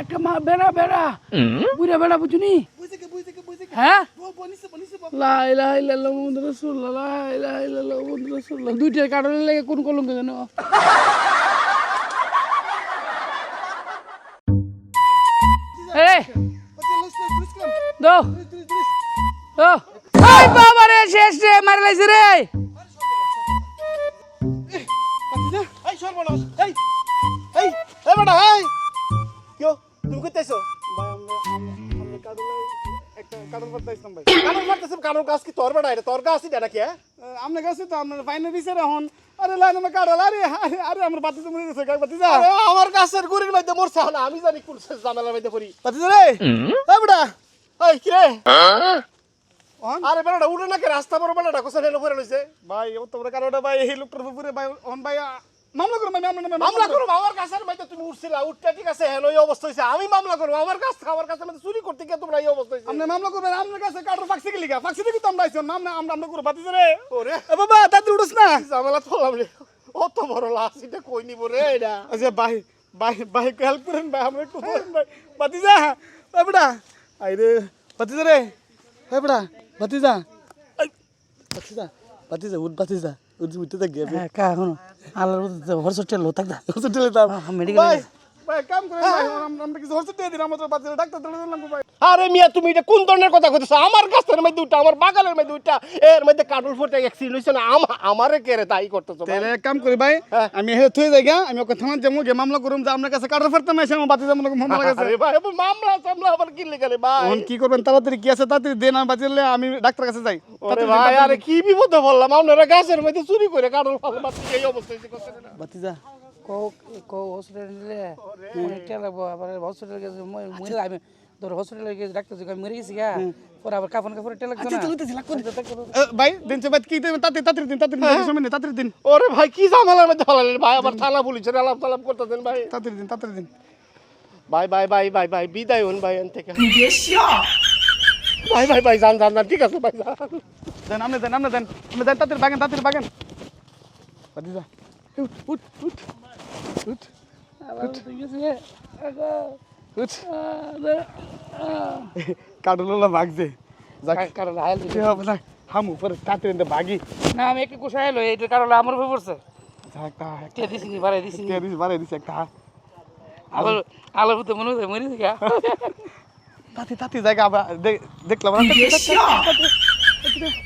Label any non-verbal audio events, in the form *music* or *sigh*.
একটা মা বেড়া বেড়া। বুড়া বেড়া বুঝুনি? বুঝেকে বুঝেকে বুঝেকে। হ্যাঁ? বল বনিছে বনিছে বল লা ইলাহা ইল্লাল্লাহ মুহাম্মাদুর রাসূলুল্লাহ লা ইলাহা ইল্লাল্লাহ মুহাম্মাদুর রাসূলুল্লাহ। দুইটা কারণে লাগে কোন কলঙ্ক দাও এই! বাবা রে শেষ রে মারে লাইছে রে! তুমি কইতেছো ভাই আমরা আমরা কাডল একটা কাডল পাতাইছিলাম ভাই। কাডল পাতাইছিলাম কাডল গাছ কি তোর বেটা এটা তোর গাছ এটা নাকি হ্যাঁ? গাছে তো আমরা ফাইনে দিছে এখন আরে লাইন আমরা কাডল আরে আরে আরে আমরা বাতিতে মরে গেছে কাক বাতিজা আরে আমার গাছের গুড়ির মধ্যে মরছে না আমি জানি কোন জামেলার মধ্যে পড়ি। বাতিজা রে? এই বেটা এই কি রে? আরে বেটা উঠে না কে? রাস্তা বড় বেটা কোসা হেলো পড়ে লইছে? ভাই ও তোমরা কারোটা ভাই এই লোকটার ভাই অন ভাই মামলা করো আমি আমরা মামলা করো আমার কাছের মধ্যে তুমি উঠছিলা উঠতে ঠিক আছে হেলো এই অবস্থা হইছে। আমি মামলা করব আমার কাছ আমার কাছে মধ্যে চুরি করতে গিয়ে তোমরা এই অবস্থা হইছে। আপনি মামলা করবেন আপনার কাছে কার্ড ফাক্সি কি লিখা ফাক্সি দেখি তো আমরা আইছি মামলা আমরা আমরা করব বাতিছে রে। ওরে। বাবা দাদি উঠছ না। ঝামেলা তোলাম রে। অত বড় লাশ এটা কই নিব রে এটা? আচ্ছা ভাই ভাই ভাই হেল্প করেন ভাই আমরা একটু করেন ভাই। বাতিজা এ বেটা। রে বাতিজা রে। বেটা বাতিজা। বাতিজা বাতিজা উঠ বাতিজা। উঠতে থাক হ্যাঁ কা এখন আল্লাহর হরসটেল লোতাক হরসটেল দাম মেডিকেল কাম ভাই আমরা দিলাম ডাক্তার ধরে দিলাম ভাই। আরে মিয়া তুমি এটা কোন ধরনের কথা কইতেছো? আমার গাছের মধ্যে উঠা আমার বাগানের মধ্যে উঠা এর মধ্যে কাটল ফুটে অ্যাক্সিডেন্ট হইছে না? আমা- আমারে কেরে তাই করতেছো তাহলে এক কাম করি ভাই হ্যাঁ। আমি হেলে থই যাই গা, আমি ওকে থামান যাব গে মামলা করুম যে আপনার কাছে কার্ড ফারতাম এসে আমার বাতিজা মনে মামলা *laughs* কাছে আরে ভাই মামলা সামলা আবার কি লেখালে ভাই? এখন কি করবেন তাড়াতাড়ি কি আছে তাড়াতাড়ি দেন আমি বাঁচিলে আমি ডাক্তার কাছে যাই। তাড়াতাড়ি, ভাই আরে কি বিপদে বললাম আপনারা গাছের মধ্যে চুরি করে কাটল ফাল মারতে এই অবস্থা হইছে করতে না বাতিজা কো কো হসপিটাল নিলে অনেকটা লাগবো আবার হসপিটাল গেছে মই মরে আমি তোর হসপিটাল গেছে ডাক্তার জিজ্ঞাসা মরে গেছি গা পরে আবার কাফন কাপড় টেলা লাগতো না এ, ভাই দিন সে বাদ কি দেবেন তাড়াতাড়ি তাড়াতাড়ি দিন তাড়াতাড়ি দিন সময় নেই তাড়াতাড়ি দিন ওরে ভাই কি ঝামেলার মধ্যে ফেলালেন ভাই আবার থানা পুলিশের আলাপ তালাপ করতেছেন ভাই তাড়াতাড়ি দিন তাড়াতাড়ি দিন ভাই ভাই ভাই ভাই ভাই বিদায় হন ভাই এন থেকে ভাই ভাই ভাই যান যান যান ঠিক আছে ভাই যান দেন আপনি দেন আপনি দেন আপনি দেন তাড়াতাড়ি বাগেন তাড়াতাড়ি বাগেন বাতিজা উঠ উঠ উঠ উঠ আবার ঠিক আছে আগা ভাগছে কারণ হাইল কি হবে না হাম উপরে তাড়াতাড়ি ভাগি না আমি একটু কুশাই এলো এইটার কারণে আমার উপর পড়ছে কে দিছি বাড়াই দিছি কে দিস বারে দিস একটা আবার আলোর ভিতরে মনে হচ্ছে মরে গা তাতে তাতে জায়গা দেখলাম না